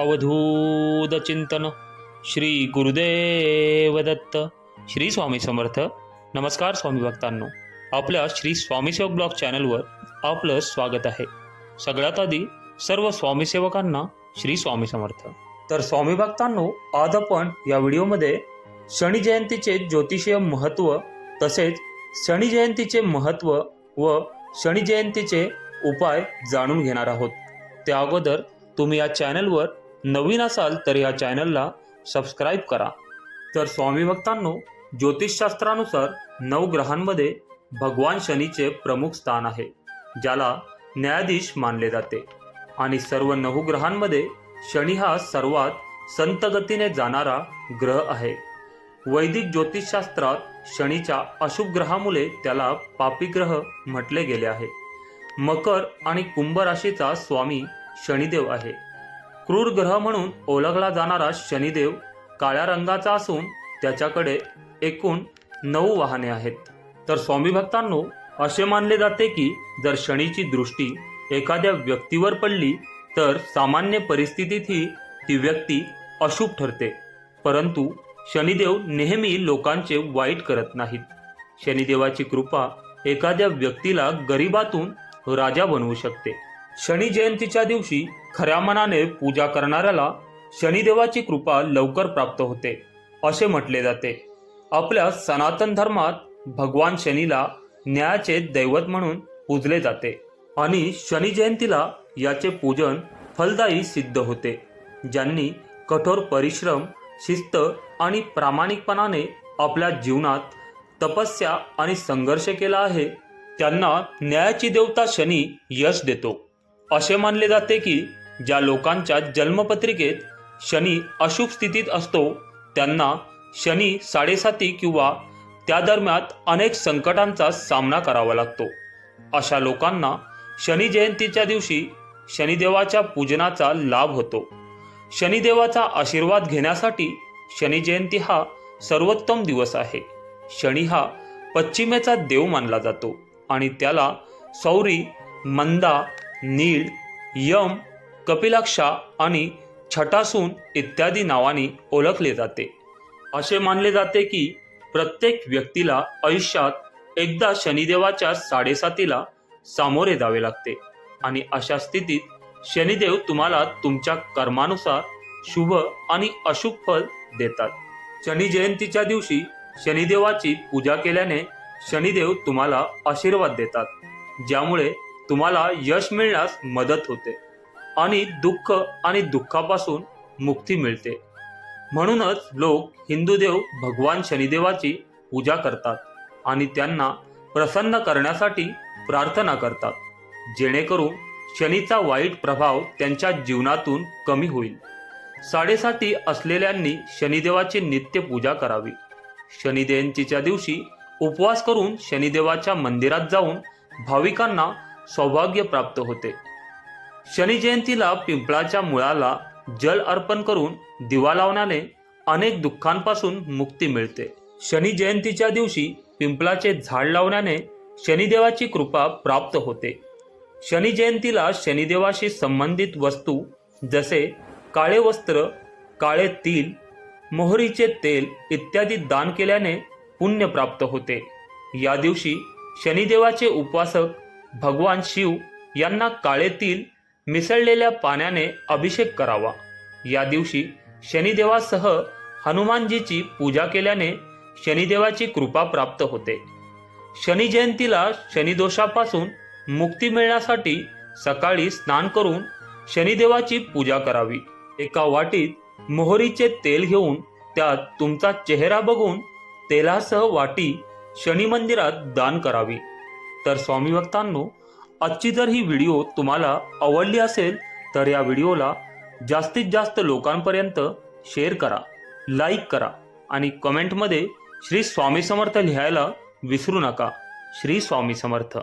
अवधूत चिंतन श्री गुरुदेव दत्त श्री स्वामी समर्थ. नमस्कार स्वामी भक्तांनो. आपल्या श्री स्वामीसेवक ब्लॉग चॅनलवर आपलं स्वागत आहे. सगळ्यात आधी सर्व स्वामीसेवकांना श्री स्वामी समर्थ. तर स्वामी भक्तांनो आज आपण या व्हिडिओमध्ये शनी जयंतीचे ज्योतिषीय महत्त्व तसेच शनी जयंतीचे महत्त्व व शनी जयंतीचे उपाय जाणून घेणार आहोत. त्या अगोदर तुम्ही या चॅनलवर नवीन असाल तर या चॅनलला सबस्क्राईब करा. तर स्वामी भक्तांनो ज्योतिषशास्त्रानुसार नऊ ग्रहांमध्ये भगवान शनीचे प्रमुख स्थान आहे ज्याला न्यायाधीश मानले जाते. आणि सर्व नऊ ग्रहांमध्ये शनी हा सर्वात संत गतीने जाणारा ग्रह आहे. वैदिक ज्योतिषशास्त्रात शनीच्या अशुभ ग्रहामुळे त्याला पापी ग्रह म्हटले गेले आहे. मकर आणि कुंभ राशीचा स्वामी शनिदेव आहे. क्रूर ग्रह म्हणून ओळखला जाणारा शनिदेव काळ्या रंगाचा असून त्याच्याकडे एकूण नऊ वाहने आहेत. तर स्वामी भक्तांनो असे मानले जाते की जर शनीची दृष्टी एखाद्या व्यक्तीवर पडली तर सामान्य परिस्थितीतही ती व्यक्ती अशुभ ठरते. परंतु शनिदेव नेहमी लोकांचे वाईट करत नाहीत. शनिदेवाची कृपा एखाद्या व्यक्तीला गरिबातून राजा बनवू शकते. शनी जयंतीच्या दिवशी खऱ्या मनाने पूजा करणाऱ्याला शनिदेवाची कृपा लवकर प्राप्त होते असे म्हटले जाते. आपल्या सनातन धर्मात भगवान शनीला न्यायाचे दैवत म्हणून पूजले जाते आणि शनी जयंतीला याचे पूजन फलदायी सिद्ध होते ज्यांनी कठोर परिश्रम शिस्त आणि प्रामाणिकपणाने आपल्या जीवनात तपस्या आणि संघर्ष केला आहे त्यांना न्यायाची देवता शनी यश देतो. असे मानले जाते की ज्या लोकांच्या जन्मपत्रिकेत शनी अशुभ स्थितीत असतो त्यांना शनी साडेसाती किंवा त्या दरम्यान अनेक संकटांचा सामना करावा लागतो. अशा लोकांना शनी जयंतीच्या दिवशी शनिदेवाच्या पूजनाचा लाभ होतो. शनिदेवाचा आशीर्वाद घेण्यासाठी शनी जयंती हा सर्वोत्तम दिवस आहे. शनी हा पश्चिमेचा देव मानला जातो आणि त्याला सौरी मंदा नील यम कपिलाक्षा आणि छटासून इत्यादी नावांनी ओळखले जाते. असे मानले जाते की प्रत्येक व्यक्तीला आयुष्यात एकदा शनिदेवाच्या साडेसातीला सामोरे जावे लागते आणि अशा स्थितीत शनिदेव तुम्हाला तुमच्या कर्मानुसार शुभ आणि अशुभ फल देतात. शनी जयंतीच्या दिवशी शनिदेवाची पूजा केल्याने शनिदेव तुम्हाला आशीर्वाद देतात ज्यामुळे तुम्हाला यश मिळण्यास मदत होते आणि दुःख आणि दुःखापासून मुक्ती मिळते. म्हणूनच लोक हिंदू देव भगवान शनिदेवाची पूजा करतात आणि त्यांना प्रसन्न करण्यासाठी प्रार्थना करतात जेणेकरून शनीचा वाईट प्रभाव त्यांच्या जीवनातून कमी होईल. साडेसाती असलेल्यांनी शनिदेवाची नित्य पूजा करावी. शनिजयंतीच्या दिवशी उपवास करून शनिदेवाच्या मंदिरात जाऊन भाविकांना सौभाग्य प्राप्त होते. शनी जयंतीला पिंपळाच्या मुळाला जल अर्पण करून दिवा लावण्याने अनेक दुःखांपासून मुक्ती मिळते. शनी जयंतीच्या दिवशी पिंपळाचे झाड लावण्याने शनिदेवाची कृपा प्राप्त होते. शनी जयंतीला शनिदेवाशी संबंधित वस्तू जसे काळे वस्त्र काळे तिल मोहरीचे तेल इत्यादी दान केल्याने पुण्य प्राप्त होते. या दिवशी शनिदेवाचे उपासक भगवान शिव यांना काळेतील मिसळलेल्या पाण्याने अभिषेक करावा. या दिवशी शनिदेवासह हनुमानजीची पूजा केल्याने शनिदेवाची कृपा प्राप्त होते. शनी जयंतीला शनिदोषापासून मुक्ती मिळण्यासाठी सकाळी स्नान करून शनिदेवाची पूजा करावी. एका वाटीत मोहरीचे तेल घेऊन त्यात तुमचा चेहरा बघून तेलासह वाटी शनी मंदिरात दान करावी. तर स्वामी भक्तांनो आजची जर ही व्हिडिओ तुम्हाला आवडली असेल तर या व्हिडिओला जास्तीत जास्त लोकांपर्यंत शेअर करा लाईक करा आणि कमेंटमध्ये श्री स्वामी समर्थ लिहायला विसरू नका. श्री स्वामी समर्थ.